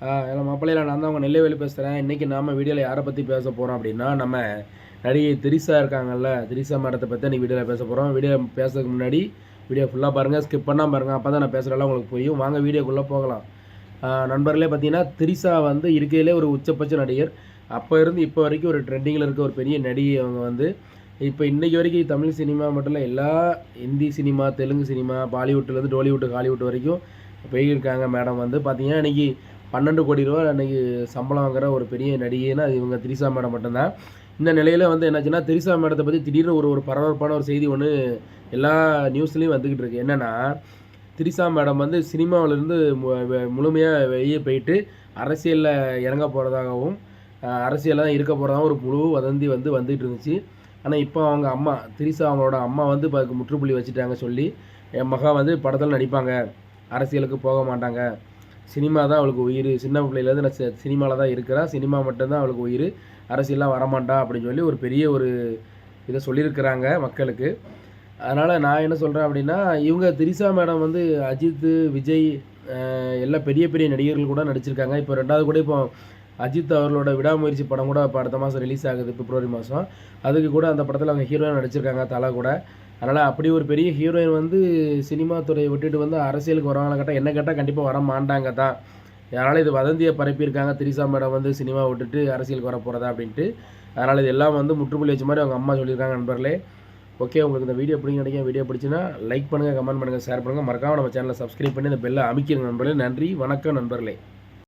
இல்லை மாப்பிள்ளையில நான் தான் அவங்க நெல்லைவேலி பேசுகிறேன் இன்றைக்கி நாம் வீடியோவில் யாரை பற்றி பேச போகிறோம் அப்படின்னா நம்ம நடிகை திரிசா இருக்காங்கல்ல திரிசா மேடத்தை பற்றி இன்றைக்கி வீடியோவில் பேச போகிறோம் வீடியோ பேசுறதுக்கு முன்னாடி வீடியோ ஃபுல்லாக பாருங்கள் ஸ்கிப் பண்ணால் பாருங்கள் அப்போ தான் நான் பேசுகிறதெல்லாம் உங்களுக்கு புரியும். வாங்க வீடியோக்குள்ளே போகலாம். நண்பர்களே பார்த்தீங்கன்னா திரிசா வந்து இருக்கையிலே ஒரு உச்சபட்ச நடிகர். அப்போ இருந்து இப்போ வரைக்கும் ஒரு ட்ரெண்டிங்கில் இருக்க ஒரு பெரிய நடிகை அவங்க வந்து. இப்போ இன்றைக்கி வரைக்கும் தமிழ் சினிமா மட்டும் இல்லை எல்லா ஹிந்தி சினிமா தெலுங்கு சினிமா பாலிவுட்லேருந்து டோலிவுட் ஹாலிவுட் வரைக்கும் போயிருக்காங்க மேடம் வந்து. பார்த்தீங்கன்னா இன்றைக்கி பன்னெண்டு கோடி ரூபா அன்றைக்கி சம்பளம் வாங்குற ஒரு பெரிய நடிகைன்னா அது இவங்க திரிசா மேடம் மட்டும்தான். இந்த நிலையில் வந்து என்னாச்சுன்னா திரிசா மேடத்தை பற்றி திடீர்னு ஒரு ஒரு பரபரப்பான ஒரு செய்தி ஒன்று எல்லா நியூஸ்லேயும் வந்துக்கிட்டு இருக்குது என்னென்னா திரிசா மேடம் வந்து சினிமாவிலேருந்து முழுமையாக வெளியே போயிட்டு அரசியலில் இறங்க போகிறதாகவும் அரசியலில் தான் இருக்க போகிறதாகவும் ஒரு முழு வதந்தி வந்து வந்துகிட்டு இருந்துச்சு. ஆனால் இப்போ அவங்க அம்மா திரிசா அவங்களோட அம்மா வந்து இப்போ அதுக்கு முற்றுப்புள்ளி வச்சுட்டாங்க சொல்லி என் மகா வந்து படத்தில் நடிப்பாங்க. அரசியலுக்கு போக மாட்டாங்க. சினிமா தான் அவளுக்கு உயிர். சின்ன பிள்ளையிலேருந்து நான் சினிமாவில் தான் இருக்கிறான் சினிமா மட்டும்தான் அவளுக்கு உயிர். அரசியல்லாம் வரமாட்டா அப்படின்னு சொல்லி ஒரு பெரிய ஒரு இதை சொல்லியிருக்கிறாங்க மக்களுக்கு. அதனால் நான் என்ன சொல்கிறேன் அப்படின்னா இவங்க திரிசா மேடம் வந்து அஜித் விஜய் எல்லா பெரிய பெரிய நடிகர்கள் கூட நடிச்சிருக்காங்க. இப்போ ரெண்டாவது கூட இப்போ அஜித் அவர்களோட விடாமுயற்சி படம் கூட இப்போ அடுத்த மாதம் ரிலீஸ் ஆகுது பிப்ரவரி மாதம். அதுக்கு கூட அந்த படத்தில் அவங்க ஹீரோயின் நடிச்சிருக்காங்க தலை கூட. அதனால் அப்படி ஒரு பெரிய ஹீரோயின் வந்து சினிமா துறையை விட்டுட்டு வந்து அரசியலுக்கு வருவாங்களா கேட்டால் என்ன கேட்டால் கண்டிப்பாக வர மாட்டாங்க தான். அதனால் இது வதந்தியை பரப்பியிருக்காங்க. திரிசா மேடம் வந்து சினிமா விட்டுட்டு அரசியலுக்கு வர போகிறதா அப்படின்ட்டு. அதனால் இது எல்லாம் வந்து முற்றுப்புள்ளி வச்ச மாதிரி அவங்க அம்மா சொல்லியிருக்காங்க நண்பர்களே. ஓகே உங்களுக்கு இந்த வீடியோ பிடிங்க நினைக்கிறேன். வீடியோ பிடிச்சுன்னா லைக் பண்ணுங்கள் கமெண்ட் பண்ணுங்கள் ஷேர் பண்ணுங்கள் மறக்காம நம்ம சேனலை சப்ஸ்கிரைப் பண்ணி இந்த பெல்லை அமைக்கிற நண்பர்களே. நன்றி வணக்கம் நண்பர்களே.